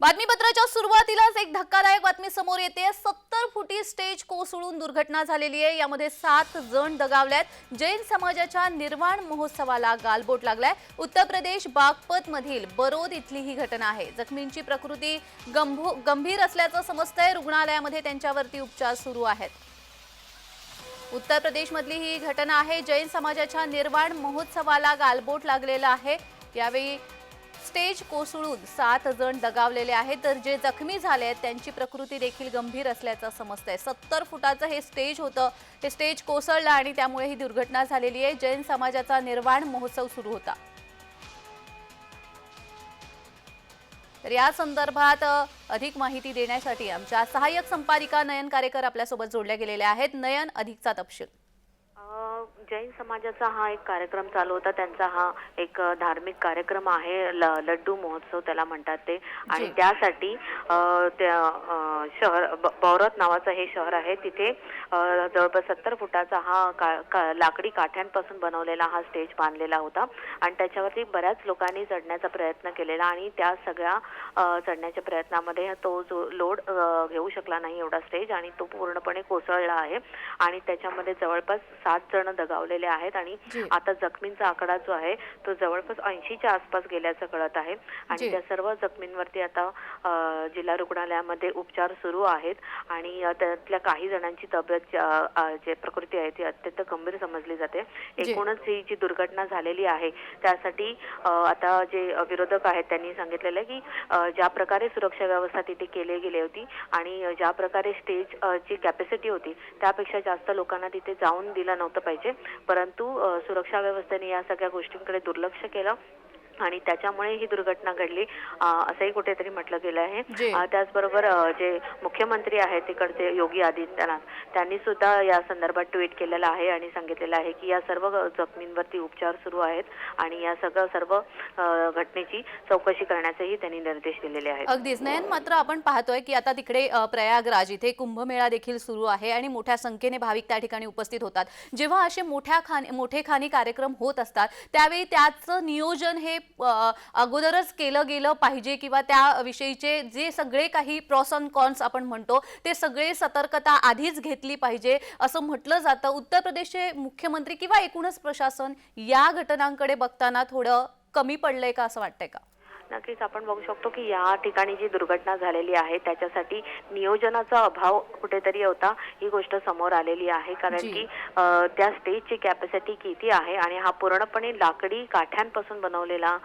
बातमीपत्राच्या सुरुवातीलाच एक धक्कादायक बातमी समोर येते. सत्तर फुटी स्टेज कोसळून दुर्घटना झालेली आहे. यामध्ये सात जण दगावल्यात जैन समाजाच्या निर्वाण महोत्सवाला गालबोट लागलाय. उत्तर प्रदेश बागपत मधील बरोद इथली ही घटना आहे. जखमींची प्रकृती गंभो- गंभीर असल्याचं समजतंय. रुग्णालयामध्ये त्यांच्यावरती उपचार सुरू आहेत. उत्तर प्रदेशमधली ही घटना आहे. जैन समाजाच्या निर्वाण महोत्सवाला गालबोट लागलेला आहे. यावेळी स्टेज कोसळून सात जण दगावलेले आहेत. तर जे जखमी झाले आहेत त्यांची प्रकृती देखील गंभीर असल्याचं समजतंय. सत्तर फुटाचं हे स्टेज होतं. हे स्टेज कोसळलं आणि त्यामुळे ही दुर्घटना झालेली आहे. जैन समाजाचा निर्वाण महोत्सव सुरू होता. तर या संदर्भात अधिक माहिती देण्यासाठी आमच्या सहाय्यक संपादिका नयन कारेकर आपल्यासोबत जोडल्या गेलेल्या आहेत. नयन अधिकचा तपशील. जैन समाजाचा हा एक कार्यक्रम चालू होता. त्यांचा हा एक धार्मिक कार्यक्रम आहे. ल- लड्डू महोत्सव त्याला म्हणतात ते. आणि. त्यासाठी त्या शहर बौरत नावाचं हे शहर आहे. तिथे जवळपास सत्तर फुटाचा हा का- का- लाकडी काठ्यांपासून बनवलेला हा स्टेज बांधलेला होता. आणि त्याच्यावरती बऱ्याच लोकांनी चढण्याचा प्रयत्न केलेला आणि त्या सगळ्या चढण्याच्या प्रयत्नामध्ये तो जो लोड घेऊ शकला नाही एवढा स्टेज आणि तो पूर्णपणे कोसळला आहे. आणि त्याच्यामध्ये जवळपास सात जण दगावलेले आहेत आणि. आता जखमींचा आकडा जो आहे तो जवळपास ऐंशीच्या आसपास गेल्याचं कळत आहे. आणि त्या सर्व जखमींवरती आता जिल्हा रुग्णालयामध्ये उपचार सुरू आहेत आणि त्यातल्या काही जणांची तब्येत जे प्रकृती आहे ती अत्यंत गंभीर समजली जाते. एकूणच ही जी दुर्घटना झालेली आहे त्यासाठी आता जे विरोधक आहेत त्यांनी सांगितलेलं आहे की ज्या प्रकारे सुरक्षा व्यवस्था तिथे केली गेली होती आणि ज्या प्रकारे स्टेज ची कॅपॅसिटी होती त्यापेक्षा जास्त लोकांना तिथे जाऊन दिलं नव्हतं पाहिजे. परंतु सुरक्षा व्यवस्थेने या सगळ्या गोष्टींकडे दुर्लक्ष केलं. आणि त्याच्यामुळे ही दुर्घटना घडली. असंही कुठेतरी म्हटलं गेलं आहे. त्याचबरोबर जे मुख्यमंत्री आहेत तिकडचे योगी आदित्यनाथ त्यांनी सुद्धा या संदर्भात ट्विट केलेलं आहे आणि सांगितलेलं आहे की या सर्व जखमींवरती उपचार सुरू आहेत आणि या सगळं सर्व घटनेची चौकशी करण्याचेही त्यांनी निर्देश दिलेले आहेत. अगदीच. नयन मात्र आपण पाहतोय की आता तिकडे प्रयागराज इथे कुंभमेळा देखील सुरू आहे आणि मोठ्या संख्येने भाविक त्या ठिकाणी उपस्थित होतात. जेव्हा असे मोठ्या खान मोठे खानी कार्यक्रम होत असतात त्यावेळी त्याचं नियोजन हे अगोदरच केलं गेलं पाहिजे किंवा त्याविषयीचे जे सगळे काही प्रॉस अँड कॉन्स आपण म्हणतो ते सगळे सतर्कता आधीच घेतली पाहिजे. असं म्हटलं जातं. उत्तर प्रदेशचे मुख्यमंत्री किंवा एकूणच प्रशासन या घटनांकडे बघताना थोडं कमी पडलंय का असं वाटतंय का? नक्कीच आपण बघू शकतो की या ठिकाणी जी दुर्घटना झालेली आहे त्याच्यासाठी नियोजनाचा अभाव कुठेतरी होता ही गोष्ट समोर आलेली आहे कारण. की त्या स्टेजची कॅपॅसिटी किती आहे आणि हा पूर्णपणे लाकडी काठ्यांपासून बनवलेला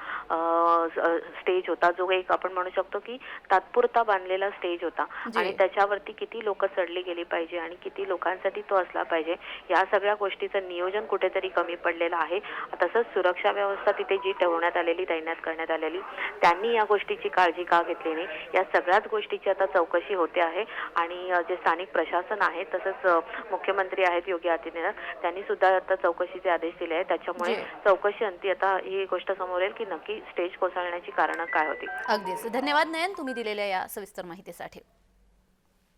स्टेज होता जो एक आपण म्हणू शकतो की तात्पुरता बांधलेला स्टेज होता. आणि त्याच्यावरती किती लोक चढली गेली पाहिजे आणि किती लोकांसाठी तो असला पाहिजे या सगळ्या गोष्टीचं नियोजन कुठेतरी कमी पडलेलं आहे तसंच सुरक्षा व्यवस्था तिथे जी ठेवण्यात आलेली तैनात करण्यात आलेली त्यांनी या गोष्टीची काळजी का घेतली नाही? या सगळ्याच गोष्टीची आता चौकशी होते आहे आणि जे स्थानिक प्रशासन आहे तसंच मुख्यमंत्री आहेत योगी आदित्यनाथ त्यांनी सुद्धा आता चौकशीचे आदेश दिले आहेत. त्याच्यामुळे. चौकशी अंती आता ही गोष्ट समोर येईल की नक्की स्टेज कोसळण्याची कारणं काय होती? अगदीच. धन्यवाद नयन तुम्ही दिलेल्या या सविस्तर माहितीसाठी.